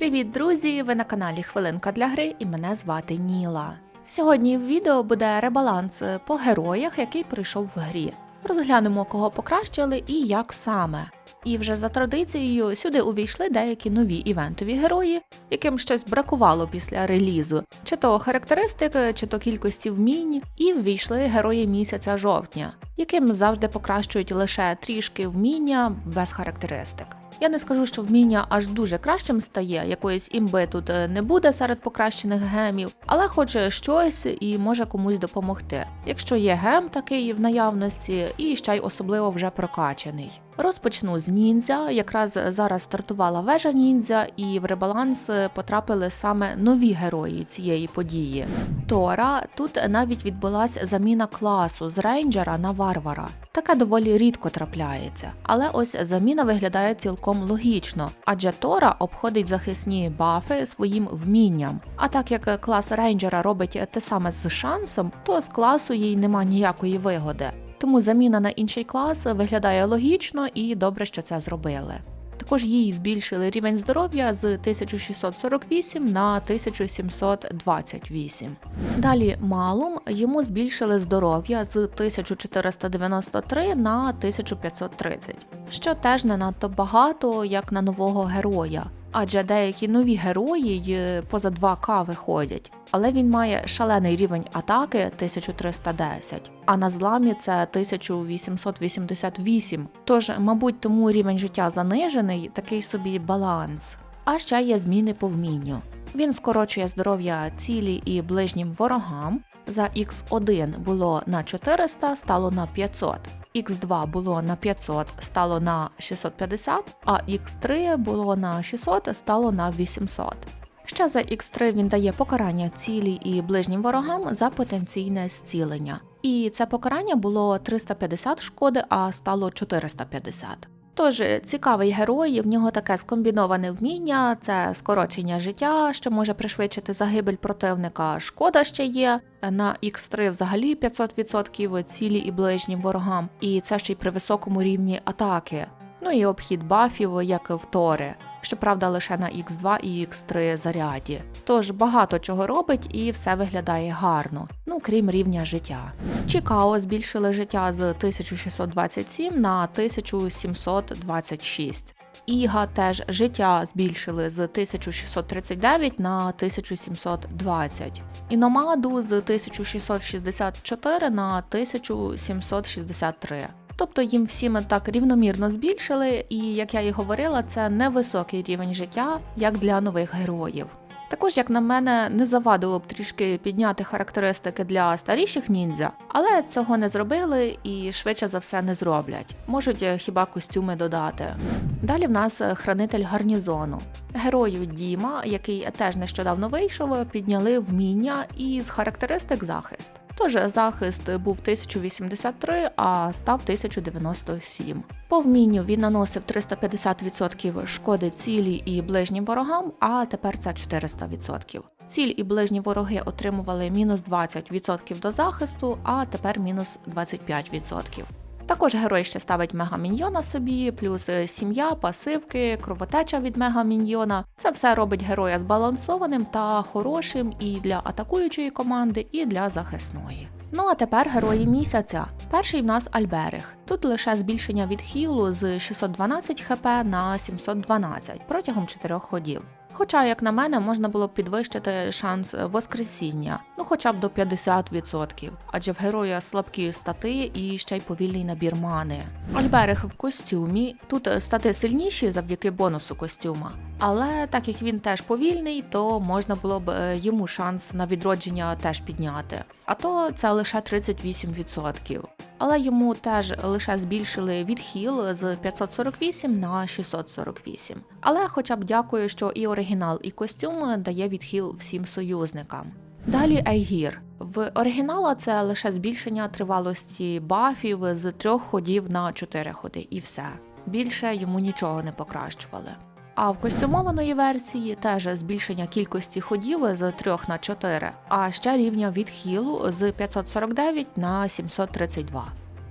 Привіт, друзі! Ви на каналі Хвилинка для гри і мене звати Ніла. Сьогодні в відео буде ребаланс по героях, який прийшов в грі. Розглянемо, кого покращили і як саме. І вже за традицією сюди увійшли деякі нові івентові герої, яким щось бракувало після релізу, чи то характеристик, чи то кількості вмінь, і ввійшли герої місяця жовтня, яким завжди покращують лише трішки вміння без характеристик. Я не скажу, що вміння аж дуже кращим стає, якоїсь імби тут е, не буде серед покращених гемів, але хоче щось і може комусь допомогти. Якщо є гем такий в наявності, і ще й особливо вже прокачаний. Розпочну з ніндзя. Якраз зараз стартувала вежа ніндзя, і в ребаланс потрапили саме нові герої цієї події. Тора тут навіть відбулася заміна класу з рейнджера на варвара. Таке доволі рідко трапляється, але ось заміна виглядає цілком логічно, адже Тора обходить захисні бафи своїм вмінням. А так як клас рейнджера робить те саме з шансом, то з класу їй нема ніякої вигоди. Тому заміна на інший клас виглядає логічно і добре, що це зробили. Також їй збільшили рівень здоров'я з 1648 на 1728. Далі Малум йому збільшили здоров'я з 1493 на 1530, що теж не надто багато, як на нового героя. Адже деякі нові герої й поза 2К виходять, але він має шалений рівень атаки 1310, а на зламі це 1888. Тож, мабуть, тому рівень життя занижений, такий собі баланс. А ще є зміни по вмінню. Він скорочує здоров'я цілі і ближнім ворогам. За Х1 було на 400, стало на 500. Х2 було на 500, стало на 650, а X3 було на 600, стало на 800. Ще за X3 він дає покарання цілі і ближнім ворогам за потенційне зцілення. І це покарання було 350 шкоди, а стало 450. Тож цікавий герой, в нього таке скомбіноване вміння, це скорочення життя, що може пришвидшити загибель противника. Шкода ще є. На Х3 взагалі 500% цілі і ближнім ворогам, і це ще й при високому рівні атаки. Ну і обхід бафів, як в Тори. Щоправда, лише на Х2 і Х3 заряді. Тож багато чого робить і все виглядає гарно, ну крім рівня життя. Чікао збільшили життя з 1627 на 1726. Іга теж життя збільшили з 1639 на 1720. І номаду з 1664 на 1763. Тобто їм всім так рівномірно збільшили, і як я і говорила, це невисокий рівень життя, як для нових героїв. Також, як на мене, не завадило б трішки підняти характеристики для старіших ніндзя, але цього не зробили і швидше за все не зроблять. Можуть е, хіба костюми додати. Далі в нас е, хранитель гарнізону. Герою Діма, який теж нещодавно вийшов, підняли вміння і з характеристик захист. Тож захист був 1083, а став 1097. По вмінню він наносив 350% шкоди цілі і ближнім ворогам, а тепер це 400%. Ціль і ближні вороги отримували мінус 20% до захисту, а тепер мінус 25%. Також герой ще ставить мегаміньйона собі, плюс е, сім'я, пасивки, кровотеча від мегаміньйона. Це все робить героя збалансованим та хорошим і для атакуючої команди, і для захисної. Ну а тепер герої місяця. Перший в нас Альберих. Тут лише збільшення від хілу з 612 хп на 712 протягом 4 ходів. Хоча, як на мене, можна було б підвищити шанс воскресіння, ну хоча б до 50%, адже в героя слабкі стати і ще й повільний набір мани. Альберих в костюмі, тут стати сильніші завдяки бонусу костюма, але так як він теж повільний, то можна було б е, йому шанс на відродження теж підняти. А то це лише 38%. Але йому теж лише збільшили відхіл з 548 на 648. Але хоча б дякую, що і оригінал, і костюм дає відхіл всім союзникам. Далі Айгір. В оригінала це лише збільшення тривалості бафів з трьох ходів на чотири ходи, і все. Більше йому нічого не покращували. А в костюмованої версії теж збільшення кількості ходів з 3 на 4, а ще рівня відхилу з 549 на 732.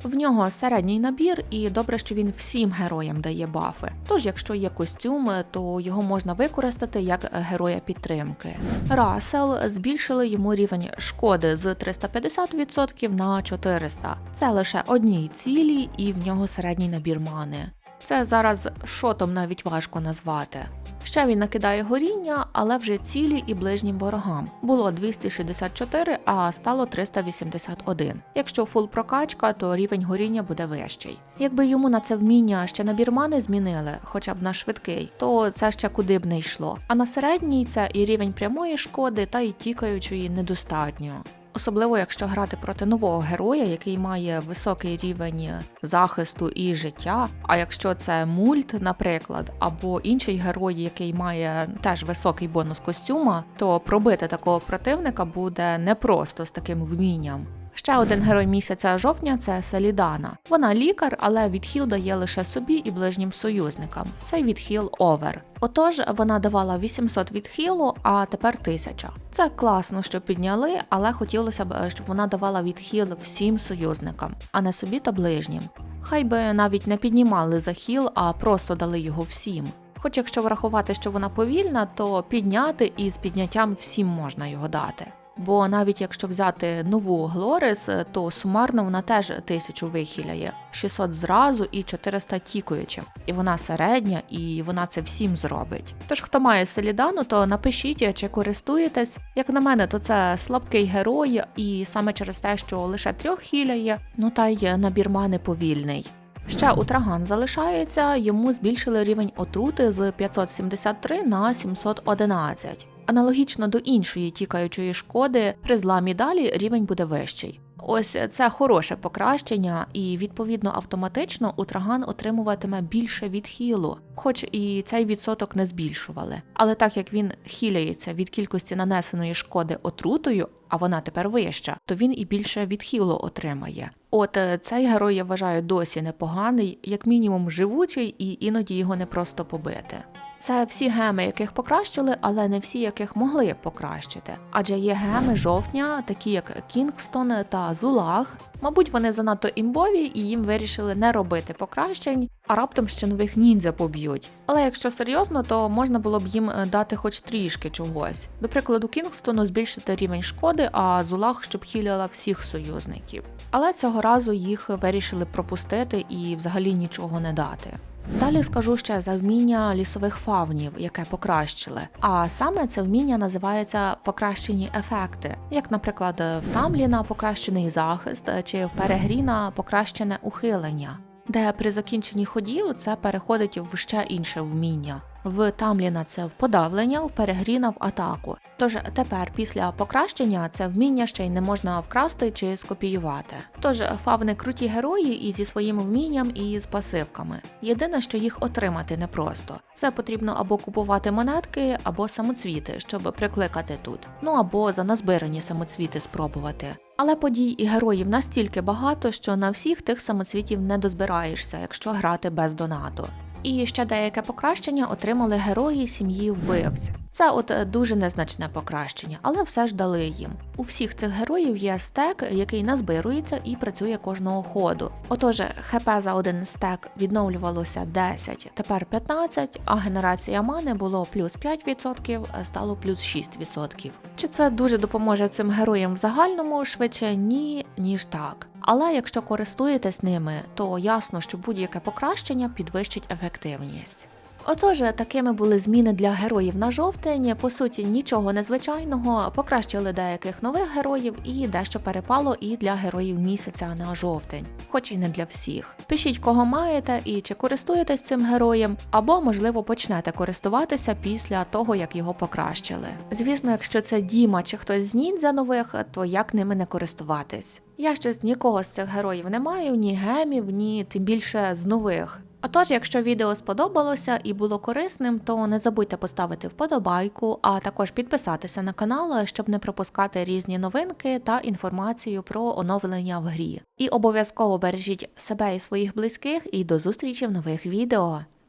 В нього середній набір, і добре, що він всім героям дає бафи. Тож, якщо є костюм, то його можна використати як героя підтримки. Рассел збільшили йому рівень шкоди з 350% на 400. Це лише одній цілі, і в нього середній набір мани. Це зараз шотом навіть важко назвати. Ще він накидає горіння, але вже цілі і ближнім ворогам. Було 264, а стало 381. Якщо фул прокачка, то рівень горіння буде вищий. Якби йому на це вміння ще набір мани змінили, хоча б на швидкий, то це ще куди б не йшло. А на середній це і рівень прямої шкоди, та і тікаючої недостатньо. Особливо, якщо грати проти нового героя, який має високий рівень захисту і життя. А якщо це мульт, наприклад, або інший герой, який має теж високий бонус костюма, то пробити такого противника буде непросто з таким вмінням. Ще один герой місяця жовтня це Селідана. Вона лікар, але відхіл дає лише собі і ближнім союзникам. Цей відхіл овер. Отож, вона давала 800 відхилу, а тепер 1000. Це класно, що підняли, але хотілося б, щоб вона давала відхил всім союзникам, а не собі та ближнім. Хай би навіть не піднімали захіл, а просто дали його всім. Хоч якщо врахувати, що вона повільна, то підняти і з підняттям всім можна його дати. Бо навіть якщо взяти нову Глорис, то сумарно вона теж тисячу вихиляє, 600 зразу і 400 тікуючим. І вона середня, і вона це всім зробить. Тож, хто має селідану, то напишіть, чи користуєтесь. Як на мене, то це слабкий герой, і саме через те, що лише трьох хіляє, ну та й набір мани повільний. Ще у Траган залишається, йому збільшили рівень отрути з 573 на 711. Аналогічно до іншої тікаючої шкоди, при зламі далі рівень буде вищий. Ось це хороше покращення, і відповідно автоматично утраган отримуватиме більше відхилу, хоч і цей відсоток не збільшували. Але так як він хіляється від кількості нанесеної шкоди отрутою, а вона тепер вища, то він і більше відхилу отримає. От е, цей герой я вважаю досі непоганий, як мінімум живучий, і іноді його не просто побити. Це всі геми, яких покращили, але не всі, яких могли покращити. Адже є геми жовтня, такі як Кінгстон та Зулах. Мабуть, вони занадто імбові і їм вирішили не робити покращень, а раптом ще нових ніндзя поб'ють. Але якщо серйозно, то можна було б їм е, дати хоч трішки чогось. До прикладу, Кінгстону збільшити рівень шкоди, а Зулах щоб хіляла всіх союзників. Але цього разу їх вирішили пропустити і взагалі нічого не дати. Далі скажу ще за вміння лісових фавнів, яке покращили. А саме це вміння називається покращені ефекти, як, наприклад, в Тамліна покращений захист чи в Перегріна покращене ухилення, де при закінченні ходів це переходить в ще інше вміння. В Тамліна це в подавлення, в Перегріна в атаку. Тож тепер після покращення це вміння ще й не можна вкрасти чи скопіювати. Тож фавни круті герої і зі своїм вмінням, і з пасивками. Єдине, що їх отримати непросто. Це потрібно або купувати монетки, або самоцвіти, щоб прикликати тут. Ну або за назбирані самоцвіти спробувати. Але подій і героїв настільки багато, що на всіх тих самоцвітів не дозбираєшся, якщо грати без донату. І ще деяке покращення отримали герої сім'ї вбивць. Це от е, дуже незначне покращення, але все ж дали їм. У всіх цих героїв є стек, який назбирується і працює кожного ходу. Отож, ХП за один стек відновлювалося 10, тепер 15, а генерація мани було плюс 5%, стало плюс 6%. Чи це дуже допоможе цим героям в загальному? Швидше ні, ніж так. Але якщо користуєтесь ними, то ясно, що будь-яке покращення підвищить ефективність. Отож, такими були зміни для героїв на жовтень. По суті, нічого незвичайного, покращили деяких нових героїв і дещо перепало і для героїв місяця на жовтень, хоч і не для всіх. Пишіть, кого маєте і чи користуєтесь цим героєм, або, можливо, почнете користуватися після того, як його покращили. Звісно, якщо це Діма чи хтось з ніндзя нових, то як ними не користуватись? Я щось нікого з цих героїв не маю, ні гемів, ні тим більше з нових. Отож, якщо відео сподобалося і було корисним, то не забудьте поставити вподобайку, а також підписатися на канал, щоб не пропускати різні новинки та інформацію про оновлення в грі. І обов'язково бережіть себе і своїх близьких, і до зустрічі в нових відео.